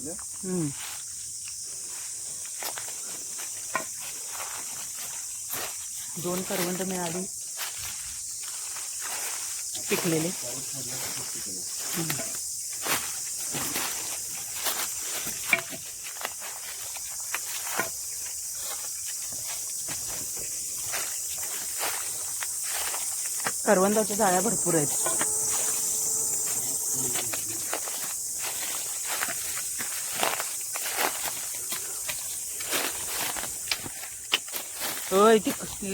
हम्म. Hmm. दोन करवंद मिळाली. पिकलेले. करवंदाच्या जाळ्या भरपूर आहेत. होय ती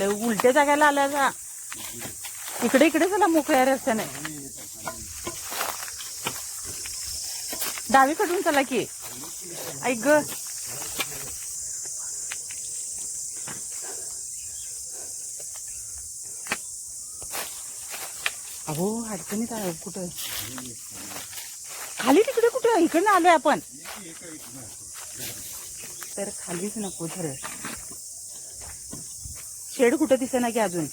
उलट्या जाग्याला आल्या जा. इकडे इकडे चला मोकळ्या रस्त्याने. डावीकडून चला की. ऐक ग. अहो अडचणीत आहे कुठं? खाली तिकडे कुठं? इकडनं आलोय आपण. तर खालीच नको खरं शेड कुठं दिसे ना की अजून?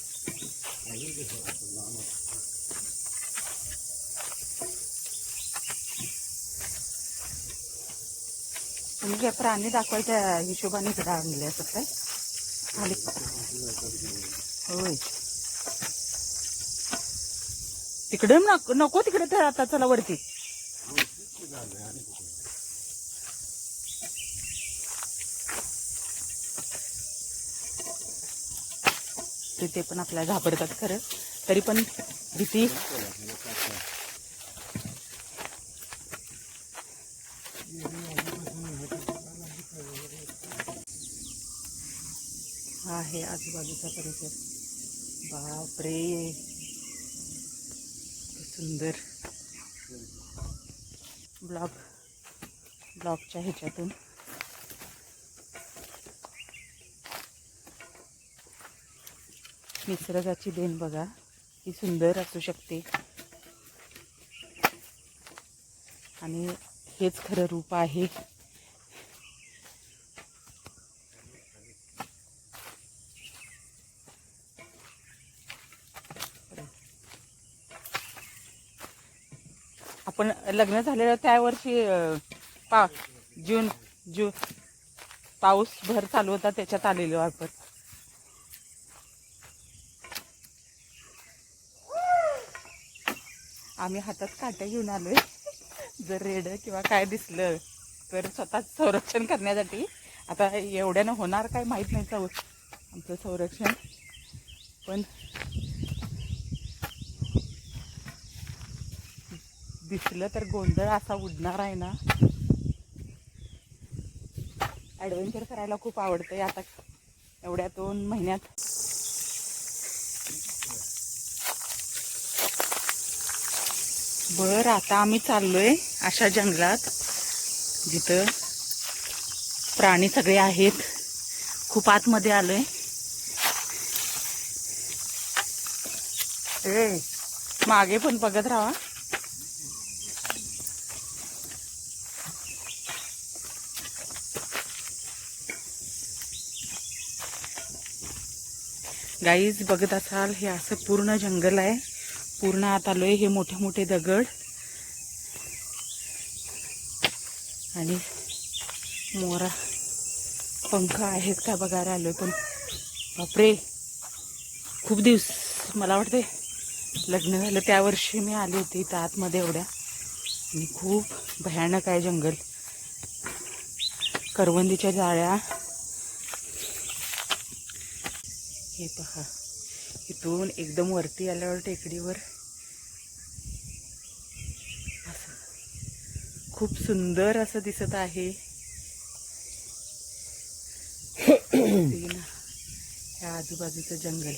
तुम्ही काय प्राणी दाखवायच्या हिशोबाने इकडे आणले असत काय? खाली. होय. तिकडे नको नको तिकडे तर आता चला वरती. ते ते पण आपल्याला घाबरतात खरं. तरी पण भीती. हा आहे आजूबाजूचा परिसर. बापरे. सुंदर. ब्लॉग. ब्लॉगच्या ह्याच्यातून. निसर्गाची देण बघा. ही सुंदर असू शकते. आणि हेच खरं रूप आहे. आपण लग्न झालेलं त्या वर्षी पा जून जून पाऊस भर चालू होता त्याच्यात आलेलो आपण आम्ही हातात काट्या घेऊन आलोय. जर रेड किंवा काय दिसलं तर स्वतःच संरक्षण करण्यासाठी. आता एवढ्यानं होणार काय माहीत नाही चौ आमचं संरक्षण. पण दिसलं तर गोंधळ असा उडणार आहे ना. ॲडव्हेंचर करायला खूप आवडतंय आता एवढ्या दोन महिन्यात. बर आता आम्ही चाललोय अशा जंगलात जिथं प्राणी सगळे आहेत. खूप आतमध्ये आलोय. ए मागे पण बघत राहा. गाईज बघत असाल हे असं पूर्ण जंगल आहे. पूर्ण आत आलोय हे मोठे मोठे दगड. आणि मोरा पंख आहेत का बघायला आलोय पण बापरे खूप दिवस मला वाटते लग्न झालं त्या वर्षी मी आली होती इथं आतमध्ये एवढ्या. आणि खूप भयानक आहे जंगल. करवंदीच्या जाळ्या. हे पहा इथून एकदम वरती आल्यावर टेकडीवर खूप सुंदर असं दिसत आहे. ह्या आजूबाजूचं जंगल.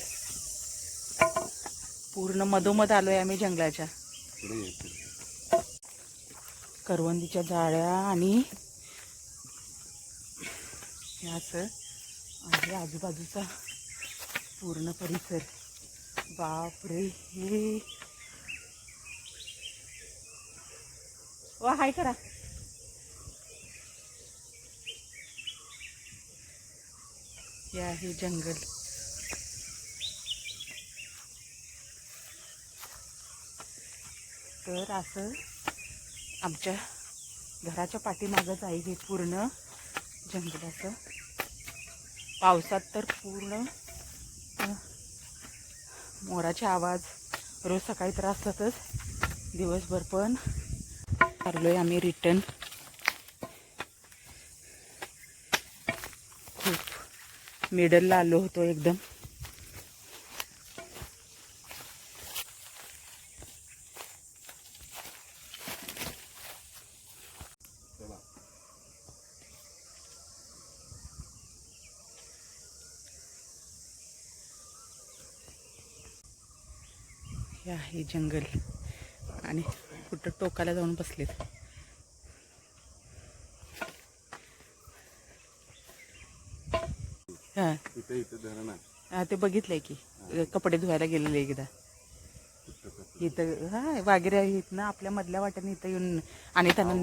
पूर्ण मधोमध आलोय आम्ही जंगलाच्या. करवंदीच्या जाळ्या आणि हे असं आहे आजूबाजूचा पूर्ण परिसर. बापरे हे वा हाय करा. हे आहे जंगल. तर असं आमच्या घराच्या पाठीमागंच आहे हे पूर्ण जंगलाचं पावसात तर पूर्ण मोराचे आवाज रोज सकाळी तर असतातच. दिवसभर पण चाललोय आम्ही रिटर्न खूप मिडलला आलो होतो एकदम. हे आहे जंगल. आणि कुठं टोकाला जाऊन बसलेत. हां. हा, ते बघितलंय की कपडे धुवायला गेलेले एकदा. इथं हा वागेरे आहेत ना आपल्या मधल्या वाट्याने इथं येऊन आणि त्यांना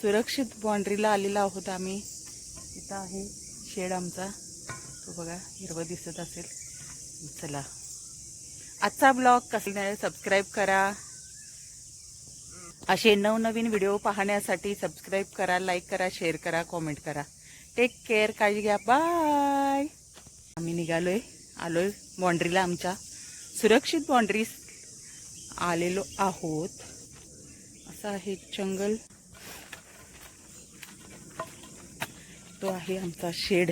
सुरक्षित बाउंड्रीला आलेलो आहोत आम्ही. इथं आहे शेड आमचा. तो बघा हिरवं दिसत असेल. चला. आजचा ब्लॉग कसं सबस्क्राईब करा. असे नवनवीन व्हिडिओ पाहण्यासाठी सबस्क्राईब करा लाईक करा शेअर करा कॉमेंट करा. टेक केअर काळजी घ्या. बाय आम्ही निघालोय. आलोय बाँड्रीला आमच्या. सुरक्षित बाँड्री आलेलो आहोत. असं आहे जंगल. तो आहे आमचा शेड.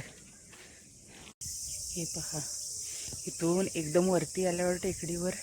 हे पहा. इथून एकदम वरती आल्यावर टेकडीवर